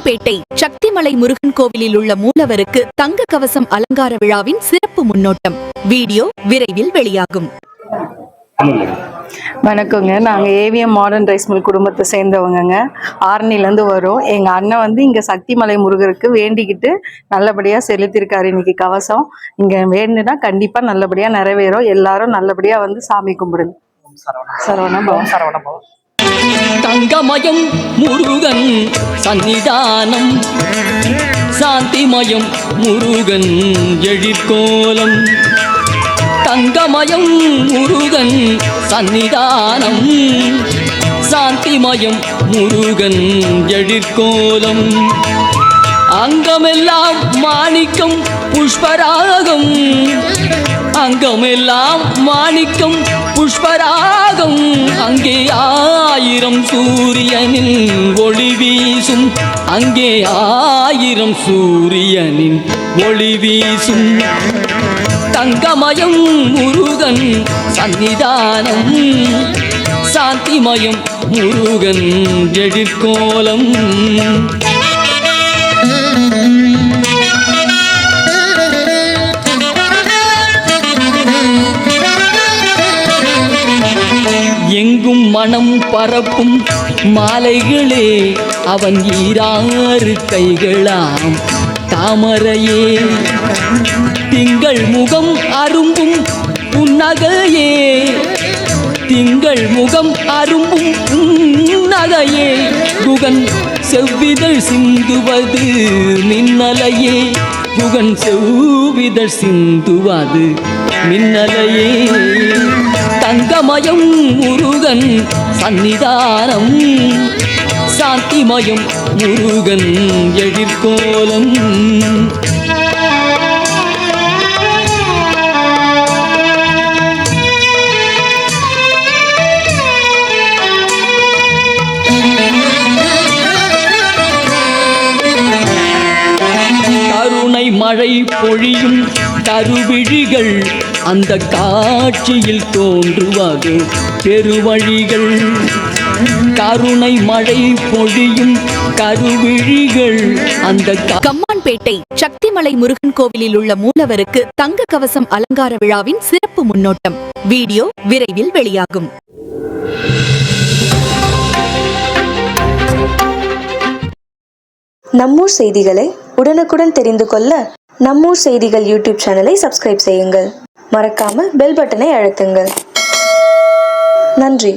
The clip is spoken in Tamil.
கம்மான்பேட்டை சக்திமலை முருகன் கோவிலில் உள்ள மூலவருக்கு தங்க கவசம் அலங்கார விழாவின் சிறப்பு முன்னோட்டம். வீடியோ விரைவில் வெளியாகும். வணக்கங்க. நாங்கள் ஏவிஎம் மாடர்ன் ரைஸ் மில் குடும்பத்தை சேர்ந்தவங்கங்க. ஆரணிலேருந்து வரோம். எங்கள் அண்ணன் வந்து இங்கே சக்திமலை முருகருக்கு வேண்டிக்கிட்டு நல்லபடியாக செலுத்தியிருக்காரு இன்னைக்கு கவசம். இங்கே வேண்டுனா கண்டிப்பாக நல்லபடியாக நிறைவேறும். எல்லாரும் நல்லபடியாக வந்து சாமி கும்பிடுங்க. சரவணா. பவன் சரவணா பவன் தங்கமயம் முருகன் சன்னிதானம் சாந்திமயம் முருகன் எழிற்கோலம். தங்கமயம் முருகன் சன்னிதானம் சாந்திமயம் முருகன் எழிற்கோலம். அங்கமெல்லாம் மாணிக்கம் புஷ்பராகம். அங்கமெல்லாம் மாணிக்கம் புஷ்பராகம். அங்கே ஆயிரம் சூரியனின் ஒளி வீசும். அங்கே ஆயிரம் சூரியனின் ஒளி வீசும். தங்கமயம் முருகன் சன்னிதானம் சாந்திமயம் முருகன் எழிற்கோலம். மனம் பரப்பும் மாலைகளே அவன் ஈராறு கைகளாம் தாமரையே. திங்கள் முகம் அரும்பும் புன்னகையே திங்கள் முகம் அரும்பும் புன்னகையே குகன் செவ்விதழ் சிந்துவது மின்னலையே. குகன் செவ்விதழ் சிந்துவது மின்னலையே. தங்கமயம் முருகன் சன்னிதானம் சாந்திமயம் முருகன் எதிர்கோலம் மழை பொழியும் கருவிழிகள் அந்த காட்சியில் தோன்றுவது பெருவழிகள். கருணை மழை பொழியும் கருவிழிகள். அந்த கம்மான்பேட்டை சக்திமலை முருகன் கோவிலில் உள்ள மூலவருக்கு தங்க கவசம் அலங்கார விழாவின் சிறப்பு முன்னோட்டம். வீடியோ விரைவில் வெளியாகும். நம்மூர் செய்திகளை உடனுக்குடன் தெரிந்து கொள்ள நம்மூர் செய்திகள் யூடியூப் சேனலை சப்ஸ்கிரைப் செய்யுங்கள். மறக்காமல் பெல் பட்டனை அழுத்துங்கள் நன்றி.